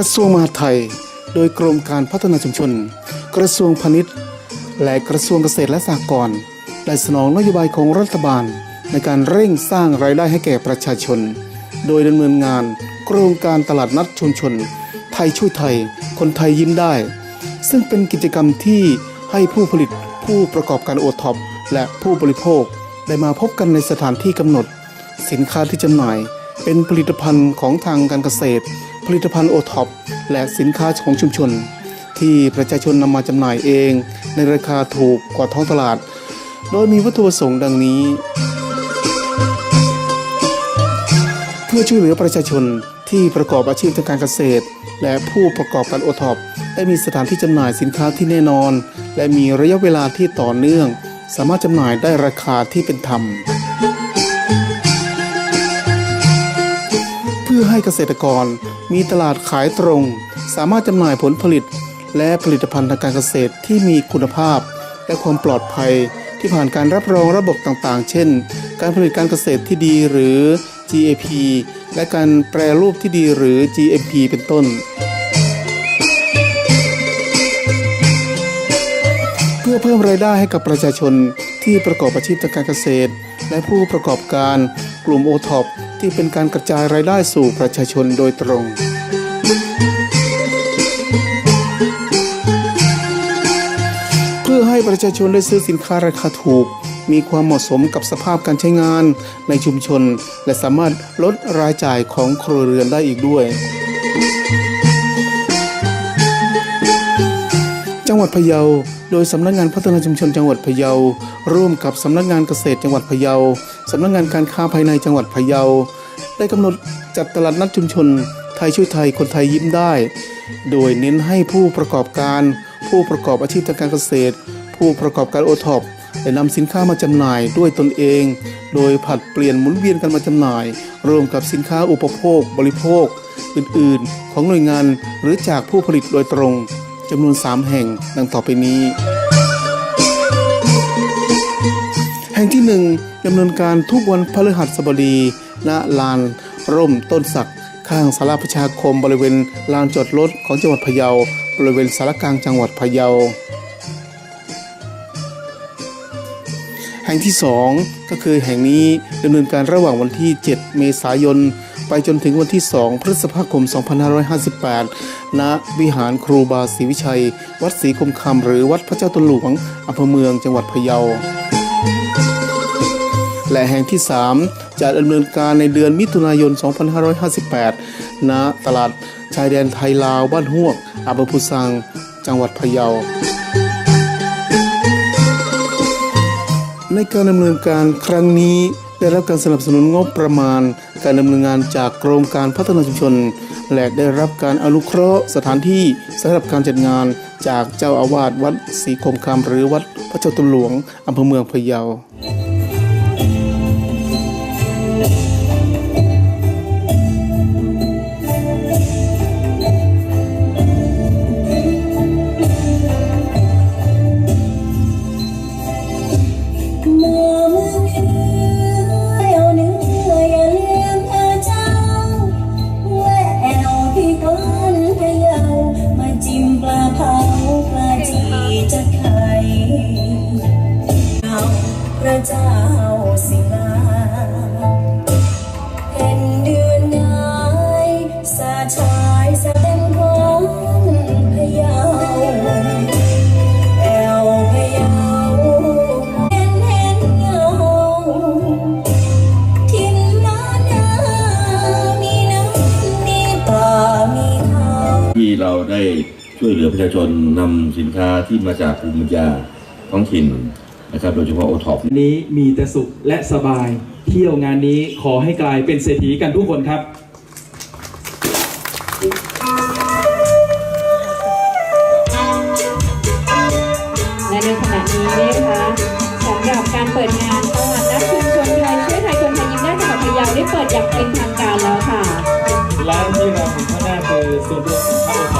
ระทรวงมหาดไทย โดยกรมการพัฒนาชุมชน กระทรวงพาณิชย์ และกระทรวงเกษตรและสหกรณ์ได้สนองนโยบายของรัฐบาล ในการเร่งสร้างรายได้ให้แก่ประชาชน โดยดำเนินงานโครงการตลาดนัดชุมชน ไทยช่วยไทย คนไทยยิ้มได้ ซึ่งเป็นกิจกรรมที่ให้ผู้ผลิตผู้ประกอบการโอท็อปและผู้บริโภคได้มาพบกันในสถานที่กำหนด สินค้าที่จำหน่ายเป็นผลิตภัณฑ์ของทางการเกษตร ผลิตภัณฑ์โอท็อปและสินค้าของชุมชน ที่ประชาชนนำมาจำหน่ายเอง ในราคาถูกกว่าท้องตลาด โดยมีวัตถุประสงค์ดังนี้ เพื่อช่วยเหลือประชาชนที่ประกอบอาชีพทางการเกษตร และผู้ประกอบการโอท็อปได้มีสถานที่จำหน่ายสินค้าที่แน่นอน และมีระยะเวลาที่ต่อเนื่อง สามารถจำหน่ายได้ราคาที่เป็นธรรม พื่อให้เกษตรกรมีตลาดขายตรง สามารถจำหน่ายผลผลิต และผลิตภัณฑ์ทางการเกษตรที่มีคุณภาพ และความปลอดภัยที่ผ่านการรับรองระบบต่างๆ เช่น การผลิตการเกษตรที่ดีหรือ GAP และการแปรรูปที่ดีหรือ GMP เป็นต้น เพื่อเพิ่มรายได้ให้กับประชาชนที่ประกอบอาชีพทางการเกษตร และผู้ประกอบการกลุ่มโอท็อป ที่เป็นการกระจายรายได้สู่ประชาชนโดยตรง เพื่อให้ประชาชนได้ซื้อสินค้าราคาถูก มีความเหมาะสมกับสภาพการใช้งานในชุมชน และสามารถลดรายจ่ายของครัวเรือนได้อีกด้วยจังหวัดพะเยา โดยสำนักงานพัฒนาชุมชนจังหวัดพะเยา ร่วมกับสำนักงานเกษตรจังหวัดพะเยา สำนักงานการค้าภายในจังหวัดพะเยา ได้กำหนดจัดตลาดนัดชุมชน ไทยช่วยไทยคนไทยยิ้มได้ โดยเน้นให้ผู้ประกอบการ ผู้ประกอบอาชีพทางการเกษตร ผู้ประกอบการโอท็อปได้นำสินค้ามาจำหน่ายด้วยตนเอง โดยผัดเปลี่ยนหมุนเวียนกันมาจำหน่าย รวมกับสินค้าอุปโภค บริโภค อื่น ๆ ของหน่วยงานหรือจากผู้ผลิตโดยตรงจำนวน 3 แห่งดังต่อไปนี้ ห่งที่ 1ดำเนินการทุกวันพฤหัสบดีณลานร่มต้นสักข้างสาราประชาคมบริเวณลานจอดรถของจังหวัดพะเยา บริเวณสารกลางจังหวัดพะเยา แห่งที่ 2 ก็คือแห่งนี้ดำเนินการระหว่างวันที่ 7 เมษายน ไปจนถึงวันที่ 2 พฤษภาคม 2558 ณ วิหารครูบาศรีวิชัย วัดศรีคมคำหรือวัดพระเจ้าตนหลวงอำเภอเมืองจังหวัดพะเยา และแห่งที่ 3 จะดำเนินการในเดือนมิถุนายน 2558 ณ ตลาดชายแดนไทยลาวบ้านฮวกอำเภอพุสัง จังหวัดพะเยา ในการดำเนินการครั้งนี้ได้รับการสนับสนุนงบประมาณ การดำเนินงานจากกรมการพัฒนาชุมชน และได้รับการอนุเคราะห์สถานที่สำหรับการจัดงานจากเจ้าอาวาสวัดศรีคมคำหรือวัดพระเจ้าตุลหลวงอำเภอเมืองพะเยา ชายแสดงของพะเยาแอวพะเยาเห็นเห็นเงาทินล้านนามีน้ำมีป่ามีเขาที่เราได้ช่วยเหลือประชาชนนำสินค้าที่มาจากภูมิปัญญาท้องถิ่นนะครับโดยเฉพาะโอท็อปนี้มีแต่สุขและสบาย เที่ยวงานนี้ขอให้กลายเป็นเศรษฐีกันทุกคนครับ Double